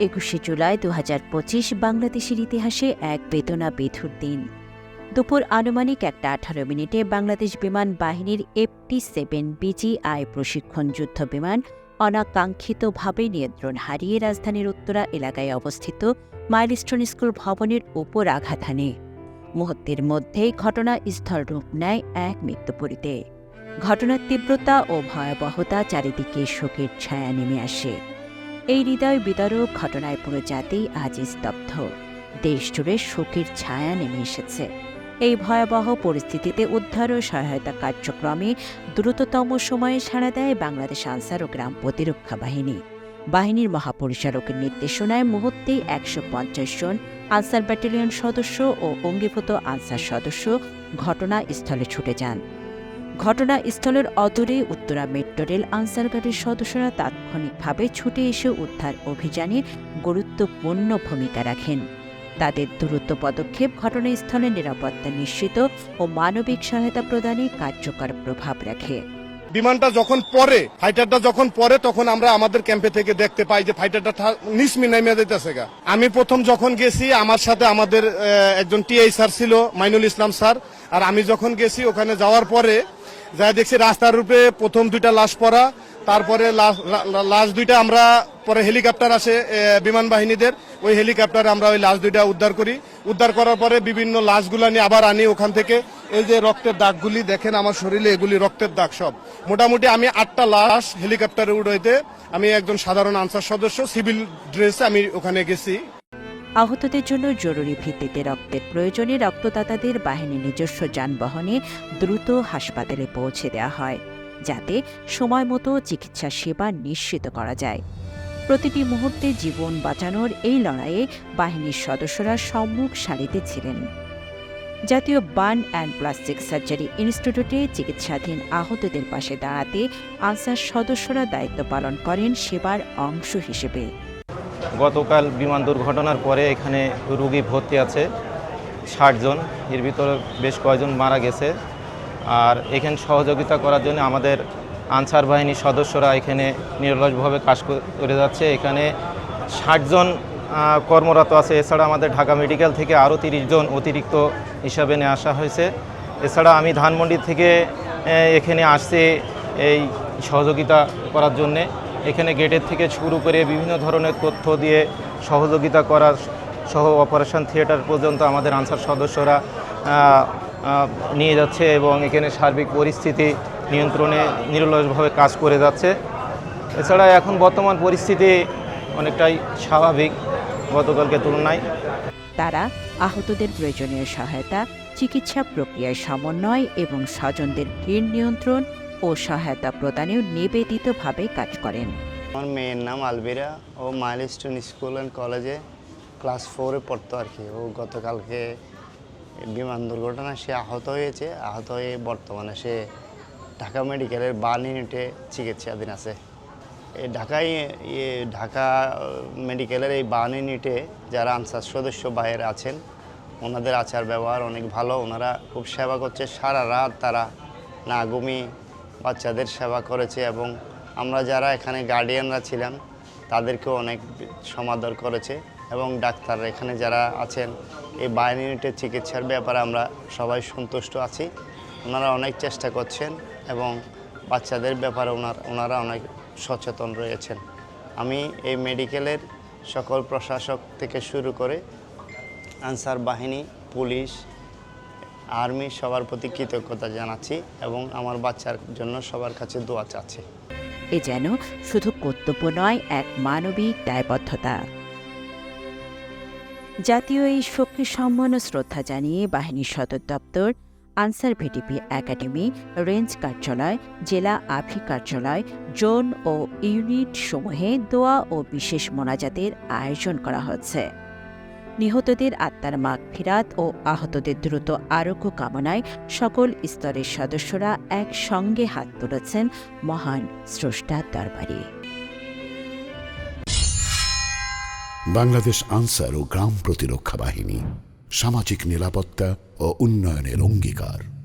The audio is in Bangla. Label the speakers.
Speaker 1: একুশে জুলাই দু হাজার পঁচিশ বাংলাদেশের ইতিহাসে এক বেদনা বিধুর দিন। দুপুর আনুমানিক একটা আঠারো মিনিটে বাংলাদেশ বিমান বাহিনীর এফটি সেভেন বিজিআই প্রশিক্ষণ যুদ্ধ বিমান অনাকাঙ্ক্ষিতভাবে নিয়ন্ত্রণ হারিয়ে রাজধানীর উত্তরা এলাকায় অবস্থিত মাইলস্টোন স্কুল ভবনের উপর আঘাত হানে। মুহূর্তের মধ্যেই ঘটনাস্থল রূপ নেয় এক মৃত্যুপুরীতে। ঘটনার তীব্রতা ও ভয়াবহতা চারিদিকে শোকের ছায়া নেমে আসে। এই হৃদয় বিদারক ঘটনায় পুরো জাতি আজ স্তব্ধ। দেশজুড়ে শোকের ছায়া নেমে এসেছে। এই ভয়াবহ পরিস্থিতিতে উদ্ধার ও সহায়তা কার্যক্রমে দ্রুততম সময়ে সাড়া দেয় বাংলাদেশ আনসার ও গ্রাম প্রতিরক্ষা বাহিনী। বাহিনীর মহাপরিচালকের নির্দেশনায় মুহূর্তেই একশো পঞ্চাশ জন আনসার ব্যাটালিয়ন সদস্য ও অঙ্গীভূত আনসার সদস্য ঘটনাস্থলে ছুটে যান। ঘটনাস্থলের অদূরে উত্তরা মেট্রো রেল আনসার সদস্যরা তাৎক্ষণিকভাবে ছুটে এসে উদ্ধার অভিযানে গুরুত্বপূর্ণ ভূমিকা রাখেন। তাদের দ্রুত পদক্ষেপ ঘটনাস্থলের নিরাপত্তা নিশ্চিত ও মানবিক সহায়তা প্রদানে কার্যকর প্রভাব রাখে।
Speaker 2: বিমানটা যখন পরে ফাইটারটা যখন পরে তখন আমরা আমাদের ক্যাম্পে থেকে দেখতে পাই যে ফাইটারটা নিসমি নেমে যাইতেছে গা। আমি প্রথম যখন গেছি, আমার সাথে আমাদের একজন টিআই স্যার ছিল, মাইনুল ইসলাম স্যার আর আমি যখন গেছি ওখানে যাওয়ার পরে যা দেখছি রাস্তার রূপে প্রথম দুইটা লাশ পড়া, তারপরে লাশ- দুইটা আমরা, পরে হেলিকপ্টার আসে বিমান বাহিনীদের, ওই হেলিকপ্টারে আমরা ওই লাশ দুইটা উদ্ধার করি। উদ্ধার করার পরে বিভিন্ন লাশগুলো নিয়ে আবার আনি ওখান থেকে। এই যে রক্তের দাগগুলি, দেখেন আমার শরীরে এগুলি রক্তের দাগ সব। মোটামুটি আমি আটটা লাশ হেলিকপ্টারে উড়াইতে, আমি একজন সাধারণ আনসার সদস্য, সিভিল ড্রেসে আমি ওখানে গেছি।
Speaker 1: আহতদের জন্য জরুরি ভিত্তিতে রক্তের প্রয়োজনে রক্তদাতাদের বাহিনীর নিজস্ব যানবাহনে দ্রুত হাসপাতালে পৌঁছে দেওয়া হয়, যাতে সময় মতো চিকিৎসা সেবা নিশ্চিত করা যায়। প্রতিটি মুহূর্তে জীবন বাঁচানোর এই লড়াইয়ে বাহিনীর সদস্যরা সম্মুখ সারিতে ছিলেন। জাতীয় বার্ন অ্যান্ড প্লাস্টিক সার্জারি ইনস্টিটিউটে চিকিৎসাধীন আহতদের পাশে দাঁড়াতে আনসার সদস্যরা দায়িত্ব পালন করেন সেবার অংশ হিসেবে।
Speaker 3: গতকাল বিমান দুর্ঘটনার পরে এখানে রুগী ভর্তি আছে ষাট জন। এর ভিতরে বেশ কয়েকজন মারা গেছে। আর এখানে সহযোগিতা করার জন্য আমাদের আনসার বাহিনীর সদস্যরা এখানে নিরলসভাবে কাজ করে যাচ্ছে। এখানে ষাট জন কর্মরত আছে। এছাড়া আমাদের ঢাকা মেডিকেল থেকে আরও তিরিশ জন অতিরিক্ত হিসাবে নিয়ে আসা হয়েছে। এছাড়া আমি ধানমন্ডি থেকে এখানে আসছি এই সহযোগিতা করার জন্যে। এখানে গেটের থেকে শুরু করে বিভিন্ন ধরনের তথ্য দিয়ে সহযোগিতা করার সহ অপারেশন থিয়েটার পর্যন্ত আমাদের আনসার সদস্যরা নিয়ে যাচ্ছে এবং এখানে সার্বিক পরিস্থিতি নিয়ন্ত্রণে নিরলসভাবে কাজ করে যাচ্ছে। এছাড়া এখন বর্তমান পরিস্থিতি অনেকটাই স্বাভাবিক গতকালকে তুলনায়।
Speaker 1: তারা আহতদের প্রয়োজনীয় সহায়তা, চিকিৎসা প্রক্রিয়ার সমন্বয় এবং স্বজনদের ভিড় নিয়ন্ত্রণ ও সহায়তা প্রদানেও নিবেদিতভাবে কাজ করেন।
Speaker 4: আমার মেয়ের নাম আলবিরা। ও মাইলস্টোন স্কুল অ্যান্ড কলেজে ক্লাস ফোরে পড়তো আর কি। ও গতকালকে বিমান দুর্ঘটনায় সে আহত হয়েছে। আহত হয়ে বর্তমানে সে ঢাকা মেডিকেলের বার্ন ইউনিটে চিকিৎসাধীন আছে। এই ঢাকায় ঢাকা মেডিকেলের এই বার্ন ইউনিটে যারা আনসার সদস্য বাইরে আছেন, ওনাদের আচার ব্যবহার অনেক ভালো। ওনারা খুব সেবা করছে। সারা রাত তারা না ঘুমিয়ে বাচ্চাদের সেবা করেছে এবং আমরা যারা এখানে গার্ডিয়ানরা ছিলাম, তাদেরকেও অনেক সমাদর করেছে এবং ডাক্তাররা এখানে যারা আছেন, এই বাহিনী ইউনিটের চিকিৎসার ব্যাপারে আমরা সবাই সন্তুষ্ট আছি। ওনারা অনেক চেষ্টা করছেন এবং বাচ্চাদের ব্যাপারে ওনার, ওনারা অনেক সচেতন রয়েছেন। আমি এই মেডিকেলের সকল প্রশাসক থেকে শুরু করে আনসার বাহিনী, পুলিশ আর্মি সবার প্রতি কৃতজ্ঞতা জানাচ্ছি এবং আমার বাচ্চার জন্য সবার কাছে দোয়া চাচ্ছি।
Speaker 1: এ যেন শুধু কর্তব্য নয়, এক মানবিক দায়বদ্ধতা। জাতীয় এই শক্তি সম্মান ও শ্রদ্ধা জানিয়ে বাহিনীর সদর দপ্তর, আনসার ভিটিপি একাডেমি, রেঞ্জ কার্যালয়, জেলা আফি কার্যালয়, জোন ও ইউনিট সমূহে দোয়া ও বিশেষ মোনাজাতের আয়োজন করা হচ্ছে। নিহতদের আত্মার মাগ ফিরাত ও আহতদের দ্রুত আরোগ্য কামনায় সকল স্তরের সদস্যরা একসঙ্গে হাত তুলেছেন মহান স্রষ্টার দরবারে।
Speaker 5: বাংলাদেশ আনসার ও গ্রাম প্রতিরক্ষা বাহিনী সামাজিক নিরাপত্তা ও উন্নয়নের অঙ্গীকার।